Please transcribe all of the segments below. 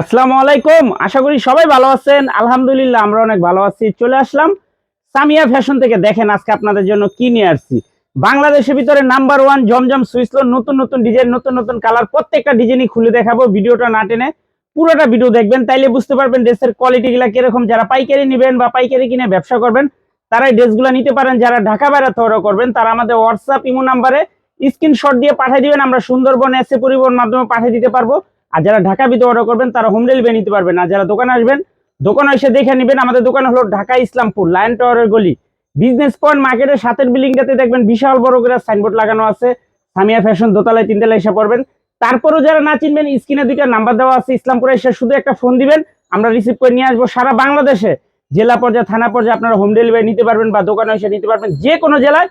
আসসালামু আলাইকুম। আশা করি সবাই ভালো আছেন। আলহামদুলিল্লাহ, আমরা অনেক ভালো আছি। চলে আসলাম সামিয়া ফ্যাশন থেকে। দেখেন আজকে আপনাদের জন্য কি নিয়ে আসছি। বাংলাদেশের ভিতরে নাম্বার ওয়ান জমজম সুইসলো নতুন নতুন ডিজাইন, নতুন নতুন কালার, প্রত্যেকটা ডিজাইনই খুলে দেখাবো। ভিডিওটা না টেনে পুরোটা ভিডিও দেখবেন, তাইলে বুঝতে পারবেন ড্রেসের কোয়ালিটি গুলা কীরকম। যারা পাইকারি নেবেন বা পাইকারি কিনে ব্যবসা করবেন তারা এই ড্রেসগুলো নিতে পারেন। যারা ঢাকা বাইরে অর্ডার করবেন, তারা আমাদের হোয়াটসঅ্যাপ ইমো নাম্বারে স্ক্রিনশট দিয়ে পাঠিয়ে দিবেন। আমরা সুন্দরবন এসে পরিবহন মাধ্যমে পাঠিয়ে দিতে পারব। আর যারা ঢাকা ভিতরে অর্ডার করবেন, তারা হোম ডেলিভারি নিতে পারবেন। আর যারা দোকানে আসবেন, দোকানে এসে দেখে নেবেন, আমাদের দোকান হলো ঢাকা ইসলামপুর, লায়ন টাওয়ারের গলি। বিজনেস পয়েন্ট মার্কেটের সাথের বিল্ডিংটাতে দেখবেন বিশাল বড় করে সাইনবোর্ড লাগানো আছে। সামিয়া ফ্যাশন দোতলায় তিনতলায় এসে পড়বেন তারপরও যারা না চিনবেন, স্ক্রিনে দুইটা নাম্বার দেওয়া আছে, ইসলামপুরে এসে শুধু একটা ফোন দিবেন। আমরা রিসিভ করে নিয়ে আসব সারা বাংলাদেশে। জেলা পর্যায়ে, থানা পর্যায়ে আপনারা হোম ডেলিভারি নিতে পারবেন বা দোকানে এসে নিতে পারবেন। যে কোনো জেলায়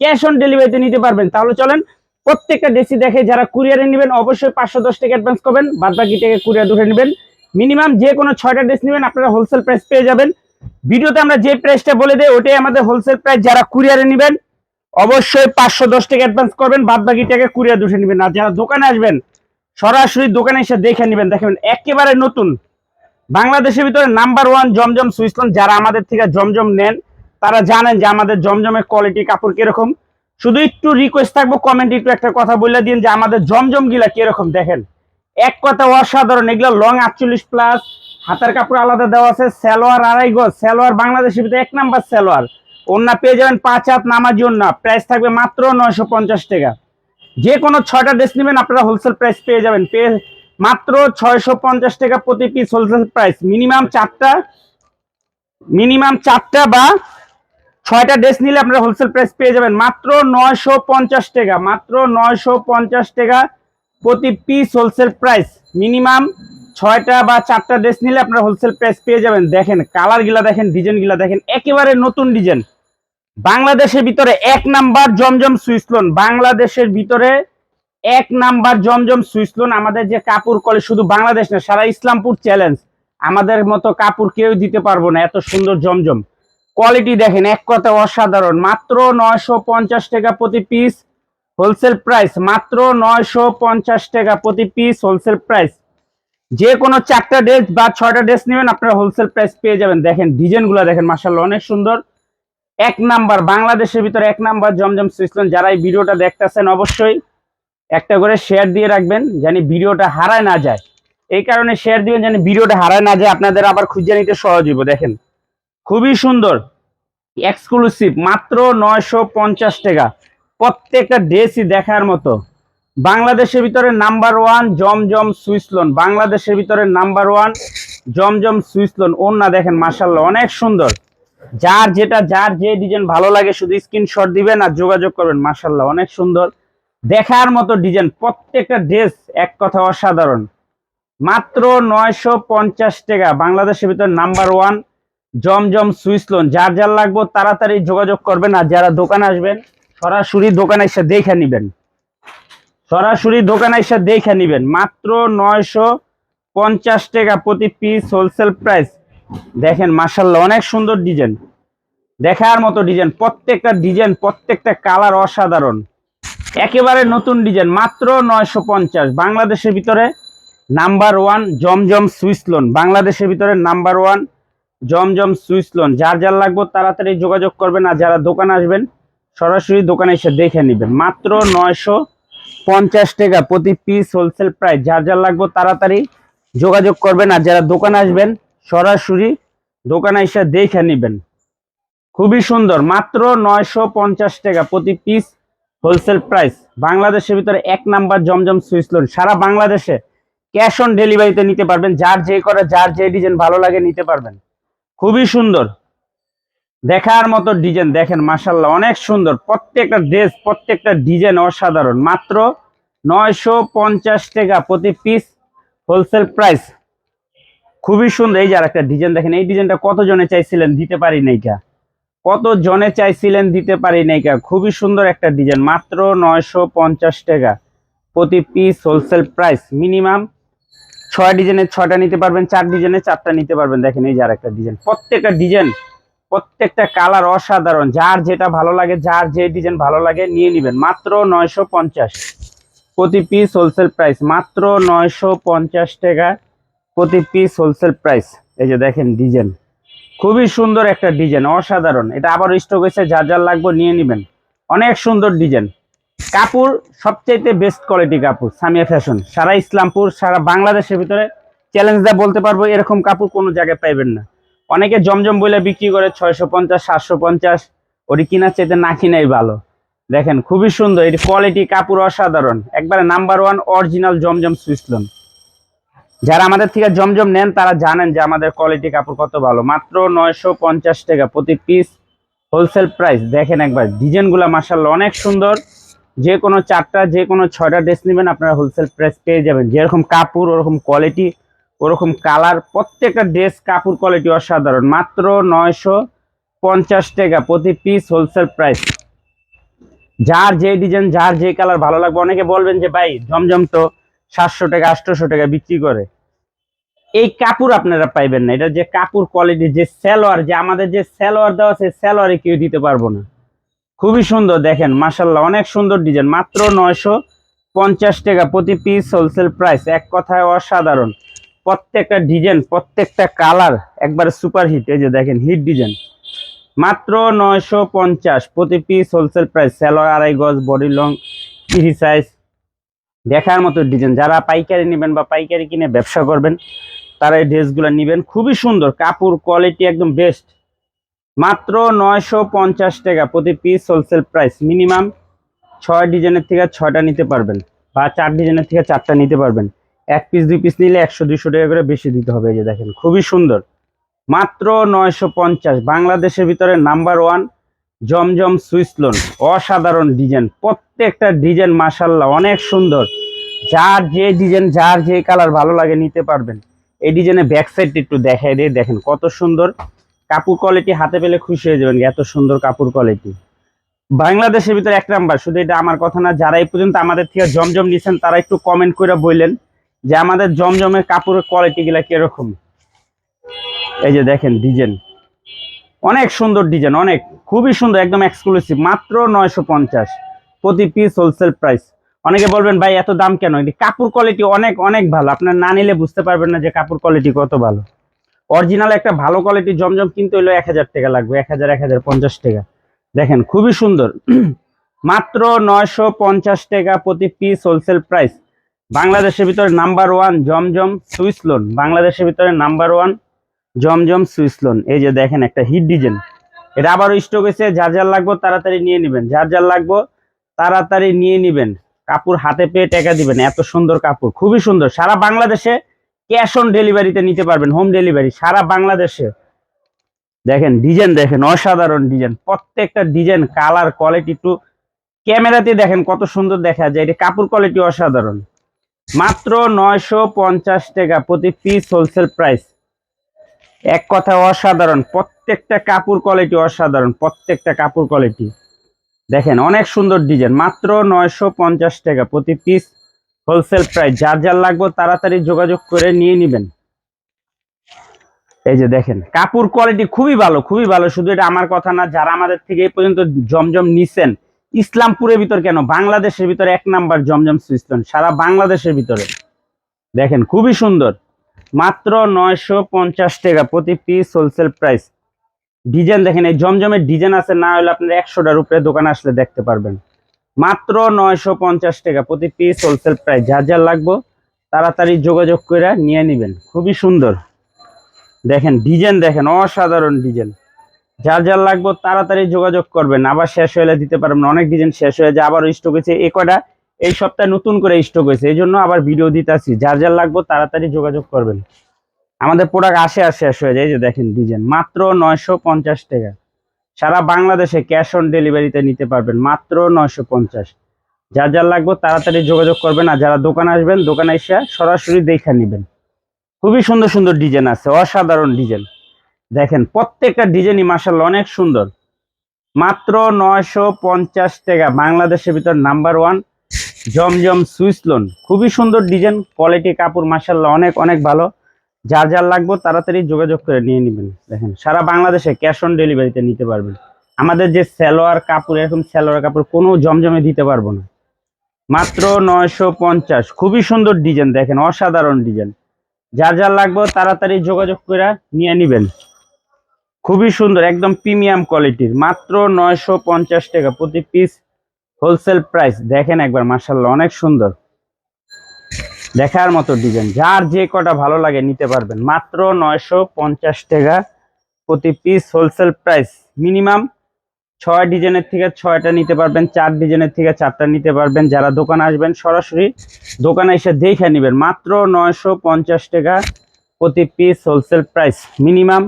ক্যাশ অন ডেলিভারিতে নিতে পারবেন। তাহলে চলেন প্রত্যেকটা ডেসি দেখে যারা কুরিয়ারে নেবেন, অবশ্যই পাঁচশো দশ টাকা অ্যাডভান্স করবেন বাদ বাকি টাকা কুরিয়ার ধরে নেবেন। মিনিমাম যে কোনো ছয়টা ড্রেস নেবেন, আপনারা হোলসেল প্রাইস পেয়ে যাবেন। ভিডিওতে আমরা যে প্রাইসটা বলে দেয় ওটাই আমাদের হোলসেল প্রাইস যারা কুরিয়ারে নেবেন, অবশ্যই পাঁচশো দশ টাকা অ্যাডভান্স করবেন বাদ বাকি টাকা কুরিয়ার ধরে নেবেন। আর যারা দোকানে আসবেন, সরাসরি দোকানে এসে দেখে নেবেন। দেখবেন একেবারে নতুন। বাংলাদেশের ভিতরে নাম্বার ওয়ান জমজম সুইসলন যারা আমাদের থেকে জমজম নেন, তারা জানেন যে আমাদের জমজমের কোয়ালিটি কাপড় কীরকম। শুধু একটু রিকোয়েস্ট থাকব কমেন্ট একটু একটা কথা বলে দিন যে আমাদের জমজম গিলা কীরকম দেখেন। এক কথা অসাধারণ, এগুলো লং আটচল্লিশ প্লাস হাতের কাপড় আলাদা দেওয়া আছে, সালোয়ার আড়াই গজ, সালোয়ার বাংলাদেশের ভিতরে এক নাম্বার সালোয়ার। ওন্না পেয়ে যাবেন পাঁচ হাত নামাজি ওন্না প্রাইস থাকবে মাত্র নয়শো পঞ্চাশ টাকা। যে কোনো ছয়টা ড্রেস নেবেন, আপনারা হোলসেল প্রাইস পেয়ে যাবেন। পেয়ে মাত্র ছয়শো পঞ্চাশ টাকা প্রতি পিস হোলসেল প্রাইস মিনিমাম চারটা মিনিমাম চারটা বা ছয়টা ড্রেস নিলে আপনারা হোলসেল প্রাইস পেয়ে যাবেন। মাত্র নয়শো পঞ্চাশ টাকা, মাত্র নয়শো পঞ্চাশ টাকা প্রতি পিস হোলসেল প্রাইস মিনিমাম ছয়টা বা চারটা ড্রেস নিলে আপনারা হোলসেল প্রাইস পেয়ে যাবেন। দেখেন কালারগুলা দেখেন ডিজাইনগুলা দেখেন, একেবারে নতুন ডিজাইন বাংলাদেশের ভিতরে এক নাম্বার জমজম সুইসলোন বাংলাদেশের ভিতরে এক নাম্বার জমজম সুইসলোন আমাদের যে কাপড় কলে শুধু বাংলাদেশ না, সারা ইসলামপুর চ্যালেঞ্জ আমাদের মতো কাপড় কেউ দিতে পারব না, এত সুন্দর জমজম। কোয়ালিটি দেখেন, এক কথা অসাধারণ। মাত্র নয়শো পঞ্চাশ টাকা প্রতি পিস হোলসেল প্রাইস মাত্র নয়শো পঞ্চাশ টাকা প্রতি পিস হোলসেল প্রাইস যে কোনো চারটা ড্রেস বা ছয়টা ড্রেস নেবেন, আপনারা হোলসেল প্রাইস পেয়ে যাবেন। দেখেন, ডিজাইনগুলো দেখেন মার্শাল্লাহ অনেক সুন্দর। এক নাম্বার, বাংলাদেশের ভিতরে এক নাম্বার জমজম সুইসলন যারা এই ভিডিওটা দেখতেছেন, অবশ্যই একটা করে শেয়ার দিয়ে রাখবেন জানি ভিডিওটা হারায় না যায়। এই কারণে শেয়ার দিবেন জানি ভিডিওটা হারায় না যায়। আপনাদের আবার খুঁজে নিতে সহজ হইব, দেখেন। খুবই সুন্দর। এক্সক্লুসিভ মাত্র নয়শো পঞ্চাশ টাকা। প্রত্যেকটা ড্রেসই দেখার মতো। বাংলাদেশের ভিতরে নাম্বার ওয়ান জমজম সুইসলন বাংলাদেশের ভিতরে নাম্বার ওয়ান জমজম সুইসলন না দেখেন মাসাল্লাহ অনেক সুন্দর। যার যেটা, যার যে ডিজাইন ভালো লাগে, শুধু স্ক্রিনশট দিবেন আর যোগাযোগ করবেন মাসাল্লাহ অনেক সুন্দর। দেখার মতো ডিজাইন প্রত্যেকটা ড্রেস এক কথা অসাধারণ। মাত্র নয়শো পঞ্চাশ টাকা, বাংলাদেশের ভিতরে number one Zamzam Swiss lawn যার যার লাগবে তাড়াতাড়ি যোগাযোগ করবেন আর যারা দোকানে আসবেন, সরাসরি দোকানে এসে দেখে নেবেন। সরাসরি দোকানে এসে দেখে নেবেন। মাত্র নয়শো পঞ্চাশ টাকা প্রতি পিস হোলসেল প্রাইস দেখেন মার্শাল্লাহ অনেক সুন্দর ডিজাইন দেখার মতো ডিজাইন প্রত্যেকটা ডিজাইন প্রত্যেকটা কালার অসাধারণ। একেবারে নতুন ডিজাইন মাত্র নয়শো পঞ্চাশ। বাংলাদেশের ভিতরে number one Zamzam Swiss lawn বাংলাদেশের ভিতরে number one Zamzam Swiss lawn. যার যার লাগবে তাড়াতাড়ি যোগাযোগ করবেন আর যারা দোকান আসবেন, সরাসরি দোকানে এসে দেখে নেবেন। মাত্র নয়শো পঞ্চাশ টাকা প্রতি পিস হোলসেল প্রাইস যার যার লাগবে তাড়াতাড়ি যোগাযোগ করবেন আর যারা দোকান আসবেন, সরাসরি দোকানে এসে দেখে নেবেন। খুবই সুন্দর। মাত্র নয়শো পঞ্চাশ টাকা প্রতি পিস হোলসেল প্রাইস বাংলাদেশের ভিতরে এক নাম্বার জমজম সুইচ লোন। সারা বাংলাদেশে ক্যাশ অন ডেলিভারিতে নিতে পারবেন। যার যে করে, যার যে ডিজাইন ভালো লাগে নিতে পারবেন। খুবই সুন্দর। দেখার মতো ডিজাইন দেখেন মাসাল্লাহ অনেক সুন্দর। প্রত্যেকটা ড্রেস প্রত্যেকটা ডিজাইন অসাধারণ। মাত্র নয়শো পঞ্চাশ টাকা প্রতি পিস হোলসেল প্রাইস খুবই সুন্দর। এই যে আর একটা ডিজাইন দেখেন এই ডিজাইনটা কত জনে চাইছিলেন দিতে পারি না এটা কত জনে চাইছিলেন দিতে পারি না এটা খুবই সুন্দর একটা ডিজাইন মাত্র নয়শো পঞ্চাশ টাকা প্রতি পিস হোলসেল প্রাইস মিনিমাম ছয় ডিজাইনের ছয়টা নিতে পারবেন, চার ডিজাইনের চারটা নিতে পারবেন। দেখেন এই যার একটা ডিজাইন প্রত্যেকটা ডিজাইন প্রত্যেকটা কালার অসাধারণ। যার যেটা ভালো লাগে, যার যে ডিজাইন ভালো লাগে, নিয়ে নেবেন। মাত্র নয়শো পঞ্চাশ। প্রতি পিস হোলসেল প্রাইস মাত্র নয়শো পঞ্চাশ টাকা প্রতি পিস হোলসেল প্রাইস এই যে দেখেন ডিজাইন খুবই সুন্দর একটা ডিজাইন অসাধারণ। এটা আবার স্টক হয়েছে যার যার লাগবে নিয়ে নেবেন। অনেক সুন্দর ডিজাইন কাপড় সবচাইতে বেস্ট কোয়ালিটি কাপড় সামিয়া ফ্যাশন সারা ইসলামপুর, সারা বাংলাদেশের ভিতরে চ্যালেঞ্জ দেয় বলতে পারব, এরকম কাপড় কোনো জায়গায় পাইবেন না। অনেকে জমজম বলে বিক্রি করে ছয়শো পঞ্চাশ, সাতশো পঞ্চাশ, ওটি কিনার চাইতে না কিনাই ভালো। দেখেন, খুবই সুন্দর, এটি কোয়ালিটি কাপড় অসাধারণ। একবারে number one original Zamzam Swiss lawn যারা আমাদের থেকে জমজম নেন, তারা জানেন যে আমাদের কোয়ালিটি কাপড় কত ভালো। মাত্র নয়শো পঞ্চাশ টাকা প্রতি পিস হোলসেল প্রাইস দেখেন একবার ডিজাইনগুলো মার্শাল অনেক সুন্দর। যে কোনো চারটা, যে কোনো ছয়টা ড্রেস নেবেন, আপনারা হোলসেল প্রাইস পেয়ে যাবেন। যেরকম কাপড়, ওরকম কোয়ালিটি ওরকম কালার প্রত্যেকটা ড্রেস কাপড় কোয়ালিটি অসাধারণ। মাত্র নয়শো পঞ্চাশ টাকা প্রতি পিস হোলসেল প্রাইস যার যে ডিজাইন যার যে কালার ভালো লাগবে, অনেকে বলবেন যে, ভাই, জমজম তো সাতশো টাকা, আটশোশো টাকা বিক্রি করে। এই কাপড় আপনারা পাইবেন না। এটা যে কাপড় কোয়ালিটি যে স্যালোয়ার যে আমাদের যে স্যালোয়ার দেওয়া আছে স্যালোয়ারে কেউ দিতে পারব না। খুবই সুন্দর, দেখেন মাসাল্লাহ অনেক সুন্দর ডিজাইন, মাত্র নয়শো পঞ্চাশ টাকা প্রতি পিস হোলসেল প্রাইস এক কথায় অসাধারণ। প্রত্যেকটা ডিজাইন, প্রত্যেকটা কালার একবারে সুপার হিট এই যে দেখেন হিট ডিজাইন। মাত্র নয়শো পঞ্চাশ প্রতি পিস হোলসেল প্রাইস স্যালোয়ার আড়াই গজ বডি লং ফ্রি সাইজ দেখার মতো ডিজাইন, যারা পাইকারি নেবেন বা পাইকারি কিনে ব্যবসা করবেন, তারা এই ড্রেসগুলো নেবেন, খুবই সুন্দর, কাপড় কোয়ালিটি একদম বেস্ট মাত্র নয়শো পঞ্চাশ টাকা প্রতি পিস হোলসেল প্রাইস মিনিমাম ছয় ডিজাইনের থেকে ছয়টা নিতে পারবেন বা চার ডিজাইনের থেকে চারটা নিতে পারবেন। এক পিস দুই পিস নিলে একশো, দুইশো টাকা করে বেশি দিতে হবে এই যে দেখেন, খুবই সুন্দর। মাত্র নয়শো পঞ্চাশ। বাংলাদেশের ভিতরে নাম্বার ওয়ান জমজম সুইসলোন অসাধারণ ডিজাইন প্রত্যেকটা ডিজাইন মাসাল্লাহ অনেক সুন্দর। যার যে ডিজাইন যার যে কালার ভালো লাগে নিতে পারবেন। এই ডিজাইনের ব্যাক সাইডটা একটু দেখাই দিয়ে দেখেন কত সুন্দর। কাপড় কোয়ালিটি হাতে পেলে খুশি হয়ে যাবেন, এত সুন্দর কাপড় কোয়ালিটি বাংলাদেশের ভিতরে এক নাম্বার, শুধু এটা আমার কথা না, যারা এই পর্যন্ত আমাদের থেকে জমজম নিছেন, তারা একটু কমেন্ট করে বললেন যে আমাদের জমজমের কাপড়ের কোয়ালিটি গুলা কীরকম। এই যে দেখেন ডিজাইন অনেক সুন্দর ডিজাইন অনেক, খুবই সুন্দর, একদম এক্সক্লুসিভ মাত্র নয়শো পঞ্চাশ। প্রতি পিস হোলসেল প্রাইস অনেকে বলবেন, ভাই, এত দাম কেন? কাপড় কোয়ালিটি অনেক অনেক ভালো। আপনার না নিলে বুঝতে পারবেন না যে কাপড় কোয়ালিটি কত ভালো। অরিজিনাল একটা ভালো কোয়ালিটির জমজম কিনতে হলো এক হাজার টাকা লাগবে, এক হাজার এক হাজার, পঞ্চাশ টাকা। দেখেন, খুবই সুন্দর। মাত্র নয়শো পঞ্চাশ টাকা প্রতি পিস হোলসেল প্রাইস বাংলাদেশের ভিতরে number one Zamzam Swiss lawn বাংলাদেশের ভিতরে number one Zamzam Swiss lawn এই যে দেখেন, একটা হিট ডিজাইন এটা আবারও স্টক হয়েছে যার যার লাগবে তাড়াতাড়ি নিয়ে নেবেন। যার যার লাগবে তাড়াতাড়ি নিয়ে নেবেন। কাপড় হাতে পেয়ে টাকা দিবেন। এত সুন্দর কাপড়, খুবই সুন্দর। সারা বাংলাদেশে ক্যাশ অন ডেলিভারিতে নিতে পারবেন, হোম ডেলিভারি, সারা বাংলাদেশে। দেখেন, ডিজাইন দেখেন, অসাধারণ ডিজাইন। প্রত্যেকটা ডিজাইন, কালার, কোয়ালিটি একটু ক্যামেরাতে দেখেন কত সুন্দর দেখা যায়। এটা কাপড় কোয়ালিটি অসাধারণ। মাত্র নয়শো পঞ্চাশ টাকা প্রতি পিস হোলসেল প্রাইস। এক কথা অসাধারণ, প্রত্যেকটা কাপড় কোয়ালিটি অসাধারণ, প্রত্যেকটা কাপড় কোয়ালিটি। দেখেন, অনেক সুন্দর ডিজাইন। মাত্র নয়শো পঞ্চাশ টাকা প্রতি পিস হোলসেল প্রাইস, যার যার লাগবে তাড়াতাড়ি যোগাযোগ করে নিয়ে নেবেন। এই যে দেখেন, কাপড় কোয়ালিটি খুবই ভালো খুবই ভালো। শুধু এটা আমার কথা না, যারা আমাদের থেকে এই পর্যন্ত জমজম নিছেন, ইসলামপুরের ভিতর কেন? বাংলাদেশের ভিতরে এক নাম্বার জমজম সিস্টেম সারা বাংলাদেশের ভিতরে। দেখেন, খুবই সুন্দর। মাত্র নয়শো পঞ্চাশ টাকা প্রতি পিস হোলসেল প্রাইস ডিজাইন দেখেন, এই জমজমের ডিজাইন আছে, না হলে আপনার একশোটার উপরে দোকানে আসলে দেখতে পারবেন। মাত্র নয়শো পঞ্চাশ টাকা প্রতি পিস হোলসেল প্রাইস যার যার লাগবো, তাড়াতাড়ি যোগাযোগ করে নিয়ে নেবেন। খুবই সুন্দর। দেখেন ডিজাইন দেখেন, অসাধারণ ডিজাইন যার যার লাগবে, তাড়াতাড়ি যোগাযোগ করবেন। আবার শেষ হলে দিতে পারবেন অনেক ডিজাইন শেষ হয়ে যায় আবার স্টক হয়েছে। এই কটা এই সপ্তাহে নতুন করে স্টক হয়েছে। এই জন্য আবার ভিডিও দিতে আসি যার যার লাগবে, তাড়াতাড়ি যোগাযোগ করবেন। আমাদের প্রোডাক্ট আসে আর শেষ হয়ে যায়। যে দেখেন ডিজাইন মাত্র নয়শো পঞ্চাশ টাকা। সারা বাংলাদেশে ক্যাশ অন ডেলিভারিতে নিতে পারবেন মাত্র নয়শো পঞ্চাশ। যা যার লাগবে তাড়াতাড়ি যোগাযোগ করবেন আর যারা দোকানে আসবেন, দোকানে এসে সরাসরি দেখে নেবেন। খুবই সুন্দর সুন্দর ডিজাইন আছে, অসাধারণ ডিজাইন। দেখেন, প্রত্যেকটা ডিজাইনই মার্শাল অনেক সুন্দর। মাত্র নয়শো পঞ্চাশ টাকা, বাংলাদেশের ভিতর number one Zamzam Swiss lawn খুবই সুন্দর ডিজাইন কোয়ালিটি কাপড় মার্শাল্লাহ অনেক অনেক ভালো। যার যার লাগবে তাড়াতাড়ি যোগাযোগ করে নিয়ে নেবেন। দেখেন, সারা বাংলাদেশে ক্যাশ অন ডেলিভারিতে নিতে পারবেন। আমাদের যে সালোয়ার কাপড়, এরকম সালোয়ার কাপড় কোনো জমজমে দিতে পারব না। মাত্র নয়শো পঞ্চাশ। খুবই সুন্দর ডিজাইন, দেখেন, অসাধারণ ডিজাইন। যার যার লাগবে তাড়াতাড়ি যোগাযোগ করে নিয়ে নিবেন। খুবই সুন্দর, একদম প্রিমিয়াম কোয়ালিটির। মাত্র নয়শো পঞ্চাশ টাকা প্রতি পিস হোলসেল প্রাইস দেখেন একবার মার্শাল্লাহ অনেক সুন্দর। দেখার মতো ডিজাইন যার যে কটা ভালো লাগে নিতে পারবেন। মাত্র নয়শো পঞ্চাশ টাকা প্রতি পিস হোলসেল প্রাইস মিনিমাম ছয় ডিজাইনের থেকে ছয়টা নিতে পারবেন, চার ডিজাইনের থেকে চারটা নিতে পারবেন। যারা দোকানে আসবেন সরাসরি দোকানে এসে দেখে নেবেন। মাত্র নয়শো পঞ্চাশ টাকা প্রতি পিস হোলসেল প্রাইস মিনিমাম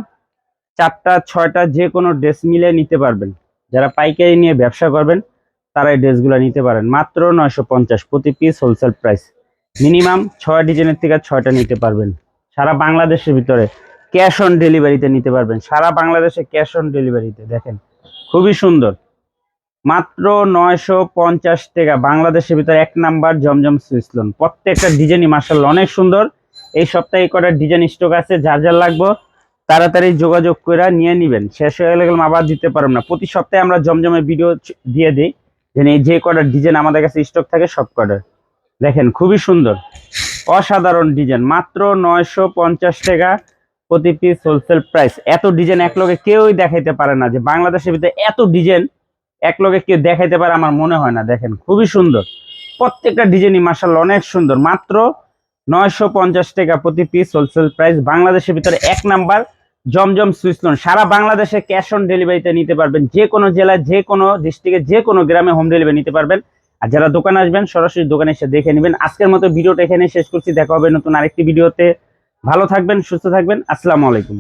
চারটা, ছয়টা যে কোনো ড্রেস মিলে নিতে পারবেন। যারা পাইকারি নিয়ে ব্যবসা করবেন তারা এই ড্রেসগুলো নিতে পারেন। মাত্র নয়শো পঞ্চাশ প্রতি পিস হোলসেল প্রাইস মিনিমাম ছয় ডিজাইনের থেকে ছয়টা নিতে পারবেন। সারা বাংলাদেশের ভিতরে ক্যাশ অন ডেলিভারিতে নিতে পারবেন। সারা বাংলাদেশে ক্যাশ অন ডেলিভারিতে দেখেন, খুবই সুন্দর। মাত্র নয়শো পঞ্চাশ টাকা, বাংলাদেশের ভিতরে এক নাম্বার জমজম সুইসলন প্রত্যেকটা ডিজাইনই মার্শাল অনেক সুন্দর। এই সপ্তাহে কটা ডিজাইন স্টক আছে যার যার লাগবে, তাড়াতাড়ি যোগাযোগ করে নিয়ে নিবেন। শেষ হয়ে গেলে আবার দিতে পারব না। প্রতি সপ্তাহে আমরা জমজমের ভিডিও দিয়ে দিই যে কটা ডিজাইন আমাদের কাছে স্টক থাকে, সব কটার দেখেন, খুবই সুন্দর। অসাধারণ ডিজাইন, মাত্র নয়শো পঞ্চাশ টাকা প্রতি পিস হোলসেল প্রাইস এত ডিজাইন এক লগে কেউই দেখাইতে পারে না যে বাংলাদেশের ভিতরে এত ডিজাইন এক লগে কেউ দেখাইতে পারে, আমার মনে হয় না। দেখেন, খুবই সুন্দর। প্রত্যেকটা ডিজাইনই মার্শাল অনেক সুন্দর। মাত্র নয়শো পঞ্চাশ টাকা প্রতি পিস হোলসেল প্রাইস বাংলাদেশের ভিতরে এক নাম্বার জমজম সুইসলন সারা বাংলাদেশে ক্যাশ অন ডেলিভারিতে নিতে পারবেন। যে কোনো জেলায়, যে কোনো ডিস্ট্রিক্টে যে কোনো গ্রামে হোম ডেলিভারি নিতে পারবেন। আর যারা দোকানে আসবেন, সরাসরি দোকানে এসে দেখে নেবেন। আজকের মতো ভিডিওটা এখানে শেষ করছি। দেখা হবে নতুন আরেকটি ভিডিওতে। ভালো থাকবেন, সুস্থ থাকবেন। আসসালামু আলাইকুম।